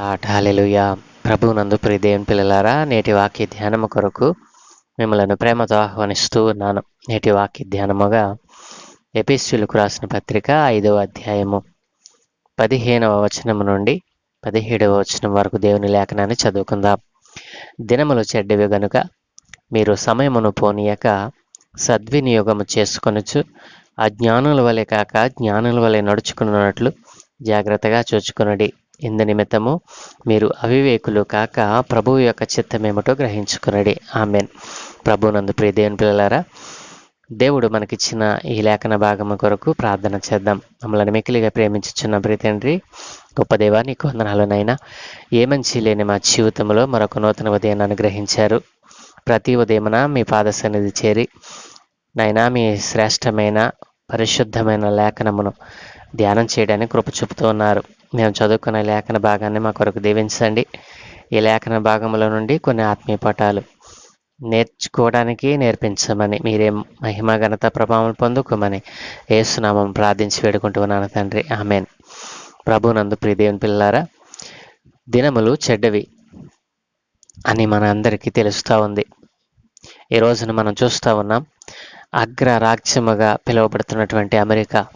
Lot హల్లెలూయా. ప్రభు నందు పిల్లలారా నేటి వాక్య ధ్యానము కొరకు మిమ్మలను ప్రేమతో ఆహ్వానిస్తూ ఉన్నాను. నేటి వాక్య ధ్యానముగా ఎపిస్యులకు రాసిన పత్రిక ఐదవ అధ్యాయము పదిహేనవ వచనము నుండి పదిహేడవ వచనం వరకు దేవుని లేఖనాన్ని చదువుకుందాం. దినములు చెడ్డవి గనుక మీరు సమయమును పోనీయక సద్వినియోగము చేసుకొనొచ్చు అజ్ఞానుల వలె కాక జ్ఞానుల వలె నడుచుకున్నట్లు జాగ్రత్తగా చూచుకునడి. ఇందు నిమిత్తము మీరు అవివేకులు కాక ప్రభువు యొక్క చిత్తమేమిటో గ్రహించుకునడి. ఆమెన్. ప్రభునందు ప్రియ దేవుని పిల్లలారా దేవుడు మనకిచ్చిన ఈ లేఖన భాగము కొరకు ప్రార్థన చేద్దాం. మమ్మల్ని మికిలిగా ప్రేమించుచున్న ప్రీతండ్రి గొప్ప దేవా నీకు వందనాలునైనా. ఏ మంచి లేని మా జీవితంలో మరొక నూతన ఉదయాన్ని అనుగ్రహించారు. ప్రతి ఉదయమున మీ పాద సన్నిధి చేరి నైనా మీ శ్రేష్టమైన పరిశుద్ధమైన లేఖనమును ధ్యానం చేయడానికి కృప చూపుతూ ఉన్నారు. మేము చదువుకున్న లేఖన భాగాన్ని మా కొరకు దీవించండి. ఈ లేఖన భాగంలో నుండి కొన్ని ఆత్మీయ పాఠాలు. నేర్చుకోవడానికి నేర్పించమని మీరే మహిమ ఘనత ప్రభావం పొందుకోమని ఏసునామం ప్రార్థించి వేడుకుంటూ ఉన్నాను తండ్రి. ఆమెన్. ప్రభునందు ప్రియ పిల్లారా దినములు చెడ్డవి అని మన అందరికీ తెలుస్తూ ఉంది. ఈ రోజున మనం చూస్తూ ఉన్నాం అగ్ర రాజ్యముగా పిలువబడుతున్నటువంటి అమెరికా.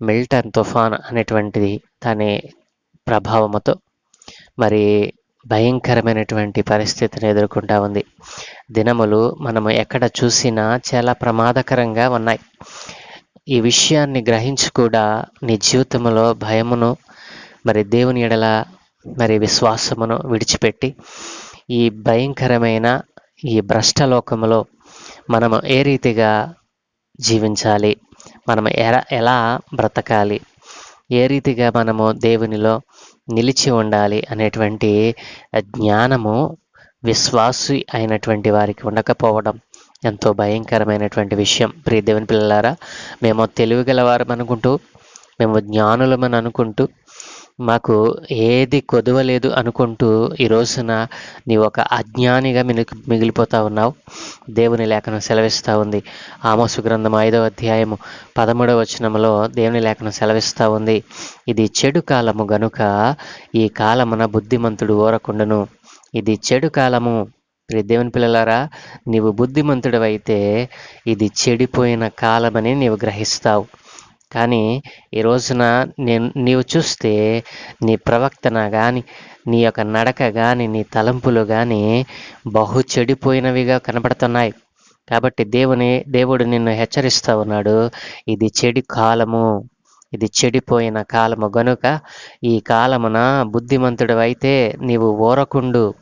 మిల్టన్ తుఫాన్ అనేటువంటిది దాని ప్రభావముతో మరి భయంకరమైనటువంటి పరిస్థితిని ఎదుర్కొంటా ఉంది. దినములు మనము ఎక్కడ చూసినా చాలా ప్రమాదకరంగా ఉన్నాయి. ఈ విషయాన్ని గ్రహించి కూడా నీ జీవితంలో భయమును మరి దేవుని ఎడల మరి విశ్వాసమును విడిచిపెట్టి ఈ భయంకరమైన ఈ భ్రష్టలోకములో మనము ఏ రీతిగా జీవించాలి? మనం ఎలా ఎలా బ్రతకాలి? ఏ రీతిగా మనము దేవునిలో నిలిచి ఉండాలి అనేటువంటి జ్ఞానము విశ్వాసి అయినటువంటి వారికి ఉండకపోవడం ఎంతో భయంకరమైనటువంటి విషయం. ప్రియ దేవుని పిల్లలారా మేము తెలివిగలవారం అనుకుంటూ మేము జ్ఞానులమని అనుకుంటూ మాకు ఏది కొదవలేదు అనుకుంటూ ఈ రోజున నీ ఒక అజ్ఞానిగా మిగి మిగిలిపోతా ఉన్నావు. దేవుని లేఖనం సెలవిస్తూ ఉంది. ఆమోసు గ్రంథం ఐదవ అధ్యాయము పదమూడవ వచనంలో దేవుని లేఖనం సెలవిస్తూ ఉంది. ఇది చెడు కాలము గనుక ఈ కాలమున బుద్ధిమంతుడు ఓరకుండను ఇది చెడు కాలము. ప్రియ దేవుని పిల్లలారా నీవు బుద్ధిమంతుడు అయితే ఇది చెడిపోయిన కాలమని నీవు గ్రహిస్తావు. కానీ ఈ రోజున నేను నీవు చూస్తే నీ ప్రవక్తన కానీ నీ యొక్క నడక కానీ నీ తలంపులు కానీ బహు చెడిపోయినవిగా కనబడుతున్నాయి కాబట్టి దేవుని దేవుడు నిన్ను హెచ్చరిస్తూ ఉన్నాడు. ఇది చెడి కాలము. ఇది చెడిపోయిన కాలము. గనుక ఈ కాలమున బుద్ధిమంతుడు అయితే నీవు ఓరకుండు.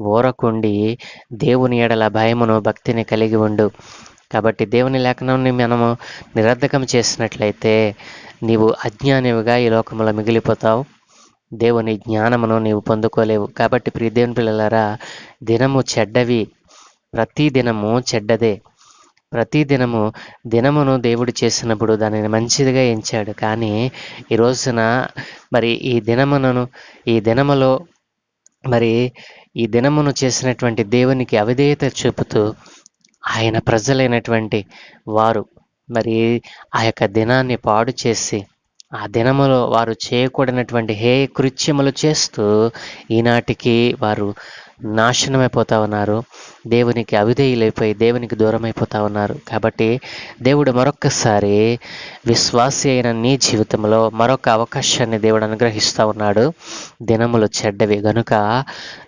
ఓరకుండి దేవుని ఎడల భయమును భక్తిని కలిగి ఉండు. కాబట్టి దేవుని లేఖనాన్ని మనము నిరర్ధకం చేసినట్లయితే నీవు అజ్ఞానివిగా ఈ లోకంలో మిగిలిపోతావు. దేవుని జ్ఞానమును నీవు పొందుకోలేవు. కాబట్టి ప్రియ దేవుని పిల్లలారా దినము చెడ్డవి. ప్రతి దినము చెడ్డదే. ప్రతి దినము దినమును దేవుడు చేసినప్పుడు దానిని మంచిదిగా ఎంచాడు. కానీ ఈ రోజున మరి ఈ దినమునను ఈ దినములో మరి ఈ దినమును చేసినటువంటి దేవునికి అవిధేయత చూపుతూ ఆయన ప్రజలైనటువంటి వారు మరి ఆ యొక్క దినాన్ని పాడు చేసి ఆ దినములో వారు చేయకూడనటువంటి హే కృత్యములు చేస్తూ ఈనాటికి వారు నాశనమైపోతా ఉన్నారు దేవునికి అవిధేయులైపోయి దేవునికి దూరం అయిపోతా ఉన్నారు కాబట్టి దేవుడు మరొక్కసారి విశ్వాసి అయిన నీ జీవితంలో మరొక అవకాశాన్ని దేవుడు అనుగ్రహిస్తూ ఉన్నాడు. దినములు చెడ్డవి. గనుక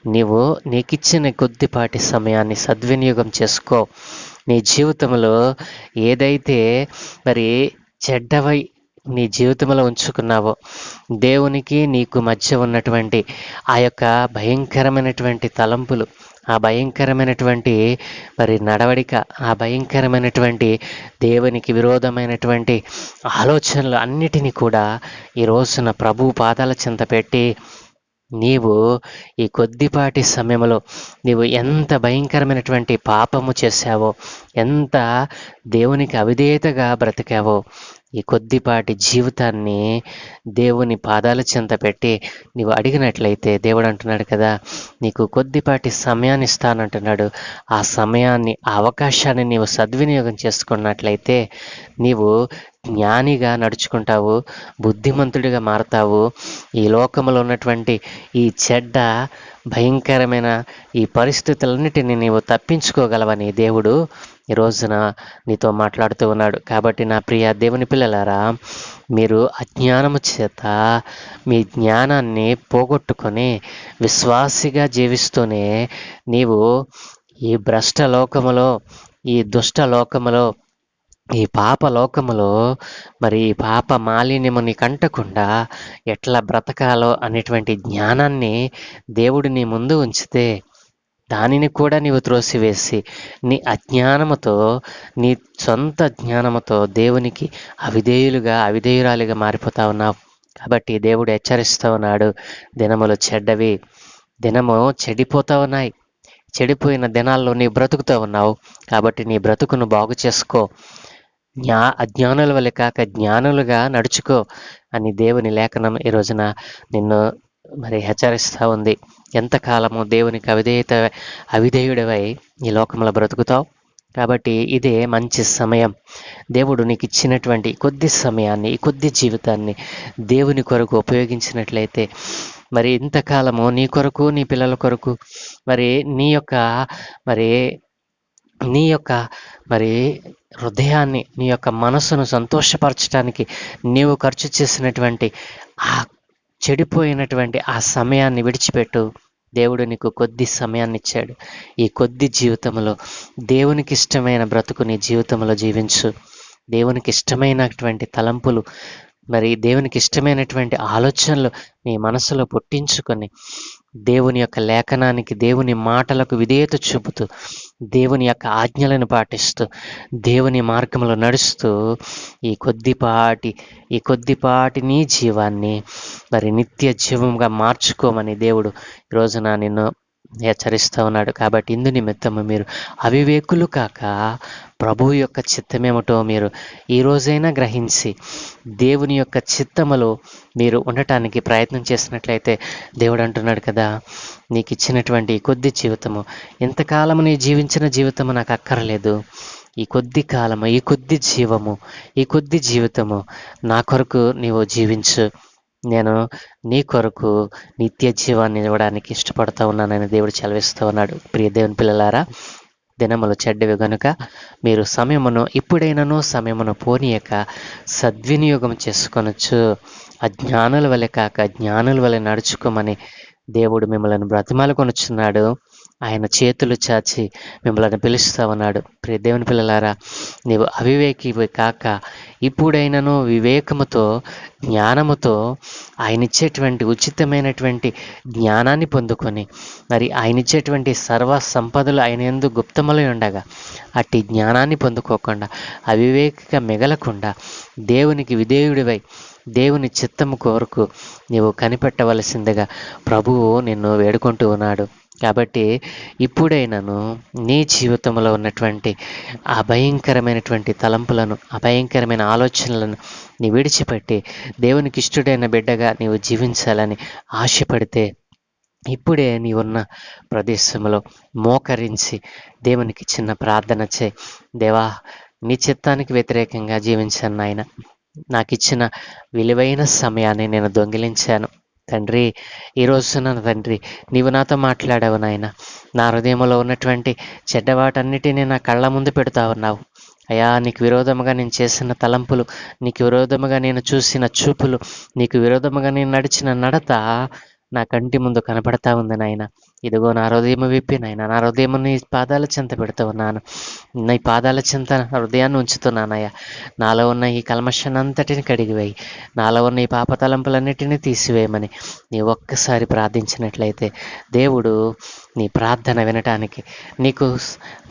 నీవు నీకిచ్చిన కొద్దిపాటి సమయాన్ని సద్వినియోగం చేసుకో. నీ జీవితంలో ఏదైతే మరి చెడ్డవై నీ జీవితంలో ఉంచుకున్నావో దేవునికి నీకు మధ్య ఉన్నటువంటి ఆ యొక్క భయంకరమైనటువంటి తలంపులు ఆ భయంకరమైనటువంటి మరి నడవడిక ఆ భయంకరమైనటువంటి దేవునికి విరోధమైనటువంటి ఆలోచనలు అన్నిటినీ కూడా ఈ రోజున ప్రభు పాదాల చింత పెట్టి నీవు ఈ కొద్దిపాటి సమయంలో నీవు ఎంత భయంకరమైనటువంటి పాపము చేశావో ఎంత దేవునికి అవిధేయతగా బ్రతికావో ఈ కొద్దిపాటి జీవితాన్ని దేవుని పాదాల చెంత పెట్టి నీవు అడిగినట్లయితే దేవుడు అంటున్నాడు కదా నీకు కొద్దిపాటి సమయాన్ని ఇస్తానంటున్నాడు. ఆ సమయాన్ని ఆ అవకాశాన్ని నీవు సద్వినియోగం చేసుకున్నట్లయితే నీవు జ్ఞానిగా నడుచుకుంటావు బుద్ధిమంతుడిగా మారతావు. ఈ లోకంలో ఉన్నటువంటి ఈ చెడ్డ భయంకరమైన ఈ పరిస్థితులన్నిటిని నీవు తప్పించుకోగలవని దేవుడు ఈ రోజున నీతో మాట్లాడుతూ ఉన్నాడు. కాబట్టి నా ప్రియ దేవుని పిల్లలారా మీరు అజ్ఞానము చేత మీ జ్ఞానాన్ని పోగొట్టుకొని విశ్వాసిగా జీవిస్తూనే నీవు ఈ భ్రష్ట లోకములో ఈ దుష్ట లోకములో ఈ పాప లోకములో మరి ఈ పాప మాలిన్యముని కంటకుండా ఎట్లా బ్రతకాలో అనేటువంటి జ్ఞానాన్ని దేవుడిని ముందు ఉంచితే దానిని కూడా నీవు త్రోసివేసి నీ అజ్ఞానముతో నీ సొంత జ్ఞానముతో దేవునికి అవిధేయులుగా అవిధేయురాలిగా మారిపోతా ఉన్నావు. కాబట్టి దేవుడు హెచ్చరిస్తూ ఉన్నాడు. దినములు చెడ్డవి దినము చెడిపోతూ ఉన్నాయి. చెడిపోయిన దినాల్లో నీ బ్రతుకుతూ ఉన్నావు. కాబట్టి నీ బ్రతుకును బాగు చేసుకో. జ్ఞా అజ్ఞానుల వల్ల కాక జ్ఞానులుగా నడుచుకో అని దేవుని లేఖనం ఈ రోజున నిన్ను మరి హెచ్చరిస్తూ ఉంది. ఎంతకాలము దేవునికి అవిధేయత అవిధేయుడివై ఈ లోకంలో బ్రతుకుతావు? కాబట్టి ఇదే మంచి సమయం. దేవుడు నీకు ఇచ్చినటువంటి కొద్ది సమయాన్ని ఈ కొద్ది జీవితాన్ని దేవుని కొరకు ఉపయోగించినట్లయితే మరి ఇంతకాలము నీ కొరకు నీ పిల్లల కొరకు మరి నీ యొక్క మరి నీ యొక్క మరి హృదయాన్ని నీ యొక్క మనసును సంతోషపరచడానికి నీవు ఖర్చు చేసినటువంటి ఆ చెడిపోయినటువంటి ఆ సమయాన్ని విడిచిపెట్టు. దేవుడు నీకు కొద్ది సమయాన్ని ఇచ్చాడు ఈ కొద్ది జీవితంలో దేవునికి ఇష్టమైన బ్రతుకు నీ జీవితంలో జీవించు. దేవునికి ఇష్టమైనటువంటి తలంపులు మరి దేవునికి ఇష్టమైనటువంటి ఆలోచనలు నీ మనసులో పుట్టించుకొని దేవుని యొక్క లేఖనానికి దేవుని మాటలకు విధేయత చూపుతూ దేవుని యొక్క ఆజ్ఞలను పాటిస్తూ దేవుని మార్గంలో నడుస్తూ ఈ కొద్దిపాటి ఈ కొద్దిపాటి నీ జీవాన్ని మరి నిత్య జీవంగా మార్చుకోమని దేవుడు ఈ రోజున నిన్ను హెచ్చరిస్తూ ఉన్నాడు. కాబట్టి ఇందు నిమిత్తము మీరు అవివేకులు కాక ప్రభు యొక్క చిత్తమేమిటో మీరు ఈ రోజైనా గ్రహించి దేవుని యొక్క చిత్తములో మీరు ఉండటానికి ప్రయత్నం చేసినట్లయితే దేవుడు అంటున్నాడు కదా నీకు ఇచ్చినటువంటి కొద్ది జీవితము ఇంతకాలము నీ జీవించిన జీవితము నాకు అక్కర్లేదు. ఈ కొద్ది కాలము ఈ కొద్ది జీవము ఈ కొద్ది జీవితము నా కొరకు నీవు జీవించు. నేను నీ కొరకు నిత్య జీవాన్ని ఇవ్వడానికి ఇష్టపడుతూ ఉన్నానని దేవుడు చలవిస్తూ ఉన్నాడు. ప్రియ దేవుని పిల్లలారా దినములు చెడ్డవి గనుక మీరు సమయమును ఇప్పుడైనను సమయమును పోనీయక సద్వినియోగం చేసుకొనొచ్చు అజ్ఞానుల వలె కాక జ్ఞానుల వలె నడుచుకోమని దేవుడు మిమ్మల్ని బ్రతిమాలుకొనుచున్నాడు. ఆయన చేతులు చాచి మిమ్మల్ని పిలుస్తా ఉన్నాడు ప్రియ దేవుని పిల్లలారా నీవు అవివేకి కాక ఇప్పుడైనను వివేకముతో జ్ఞానముతో ఆయన ఇచ్చేటువంటి ఉచితమైనటువంటి జ్ఞానాన్ని పొందుకొని మరి ఆయన ఇచ్చేటువంటి సర్వ సంపదలు ఆయన ఎందు గుప్తములై ఉండగా అట్టి జ్ఞానాన్ని పొందుకోకుండా అవివేకగా మిగలకుండా దేవునికి విధేయుడివై దేవుని చిత్తము కోరుకు నీవు కనిపెట్టవలసిందిగా ప్రభువు నిన్ను వేడుకుంటూ ఉన్నాడు. కాబట్టి ఇప్పుడైనను నీ జీవితంలో ఉన్నటువంటి ఆ భయంకరమైనటువంటి తలంపులను ఆ భయంకరమైన ఆలోచనలను నీ విడిచిపెట్టి దేవునికి ఇష్టడైన బిడ్డగా నీవు జీవించాలని ఆశపడితే ఇప్పుడే నీ ఉన్న ప్రదేశంలో మోకరించి దేవునికి చిన్న ప్రార్థన చే దేవా నీ చిత్తానికి వ్యతిరేకంగా జీవించాను నాయన. నాకు ఇచ్చిన విలువైన సమయాన్ని నేను దొంగిలించాను. తండ్రి ఈ రోజున తండ్రి నీవు నాతో మాట్లాడావు నాయన. నా హృదయంలో ఉన్నటువంటి చెడ్డవాటన్నిటినీ నా కళ్ళ ముందు పెడతా ఉన్నావు. అయా నీకు విరోధముగా నేను చేసిన తలంపులు నీకు విరోధముగా నేను చూసిన చూపులు నీకు విరోధముగా నేను నడిచిన నడత నా కంటి ముందు కనపడతా ఉంది నాయన. ఇదిగో నా హృదయం విప్పి నాయన నా హృదయం నీ పాదాల చెంత పెడుతూ ఉన్నాను. నీ పాదాల చెంత హృదయాన్ని ఉంచుతున్నానయ్యా. నాలో ఉన్న ఈ కల్మషాన్ని అంతటిని కడిగివేయి. నాలో ఉన్న ఈ పాప తలంపులన్నిటిని తీసివేయమని నీ ఒక్కసారి ప్రార్థించినట్లయితే దేవుడు నీ ప్రార్థన వినటానికి నీకు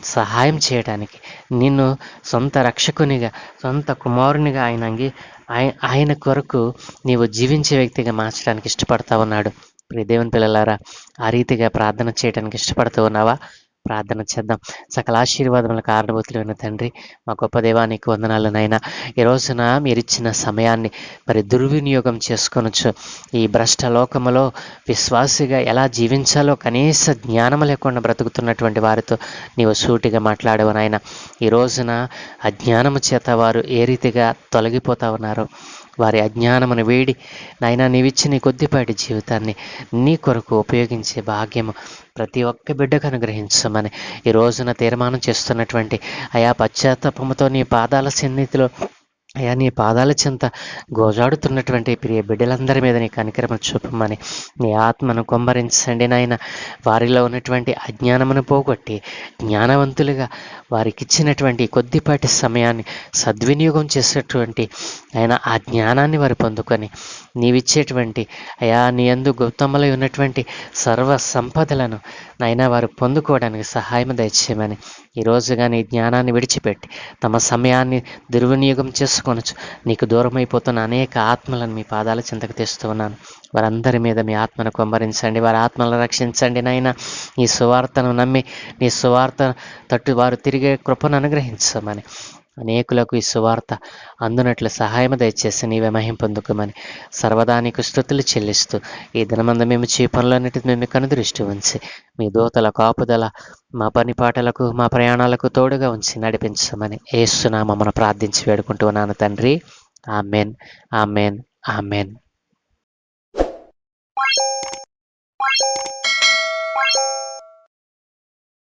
సహాయం చేయటానికి నిన్ను సొంత రక్షకునిగా సొంత కుమారునిగా ఆయన ఆయన కొరకు నీవు జీవించే వ్యక్తిగా మార్చడానికి ఇష్టపడతా ఉన్నాడు. ప్రియ దేవుని పిల్లలారా ఆ రీతిగా ప్రార్థన చేయడానికి ఇష్టపడుతూ ఉన్నావా? ప్రార్థన చేద్దాం. సకల ఆశీర్వాదముల కారణభూతులైన తండ్రి మా గొప్ప దేవానికి వందనాలు నాయన. ఈ రోజున మీరు ఇచ్చిన సమయాన్ని మరి దుర్వినియోగం చేసుకొనొచ్చు. ఈ భ్రష్ట లోకములో విశ్వాసిగా ఎలా జీవించాలో కనీస జ్ఞానం లేకుండా బ్రతుకుతున్నటువంటి వారితో నీవు సూటిగా మాట్లాడవు నాయన. ఈ రోజున అజ్ఞానము చేత వారు ఏ రీతిగా తొలగిపోతా ఉన్నారో? వారి అజ్ఞానమును వేడి నాయన నీవిచ్చిన నీ కొద్దిపాటి జీవితాన్ని నీ కొరకు ఉపయోగించే భాగ్యము ప్రతి ఒక్క బిడ్డకు అనుగ్రహించమని ఈ రోజున తీర్మానం చేస్తున్నటువంటి అయా పశ్చాత్తాపముతో నీ పాదాల సన్నిధిలో అయ్యా నీ పాదాల చెంత గోజాడుతున్నటువంటి ప్రియ బిడ్డలందరి మీద నీ కనికరమ చూపమని నీ ఆత్మను కొమ్మరించండి నాయన. వారిలో ఉన్నటువంటి అజ్ఞానమును పోగొట్టి జ్ఞానవంతులుగా వారికి ఇచ్చినటువంటి కొద్దిపాటి సమయాన్ని సద్వినియోగం చేసేటువంటి ఆయన ఆ జ్ఞానాన్ని వారు పొందుకొని నీవిచ్చేటువంటి అయా నీ అందు గౌతమ్మలో ఉన్నటువంటి సర్వ సంపదలను నైనా వారు పొందుకోవడానికి సహాయం దయచేయమని ఈ కానీ నీ జ్ఞానాన్ని విడిచిపెట్టి తమ సమయాన్ని దుర్వినియోగం చేసుకొనొచ్చు. నీకు దూరమైపోతున్న అనేక ఆత్మలను మీ పాదాల చింతకు తెస్తూ ఉన్నాను. వారందరి మీద మీ ఆత్మను కొమ్మరించండి. వారి ఆత్మలను రక్షించండి నాయన. నీ సువార్తను నమ్మి నీ సువార్త తట్టు వారు తిరిగే కృపను అనుగ్రహించమని. అనేకులకు ఈ సువార్త అందునట్లు సహాయం దయచేసి నీవే మహింపొందుకోమని సర్వదానికి స్థుతులు చెల్లిస్తూ ఈ దినమందు మేము చీపంలోన్నిటి మేము కనుదృష్టి ఉంచి మీ దూతల కాపుదల మా పని పాటలకు మా ప్రయాణాలకు తోడుగా ఉంచి నడిపించమని ఏస్తున్నామమ్మను ప్రార్థించి వేడుకుంటూ ఉన్నాను తండ్రి. Amen amen amen.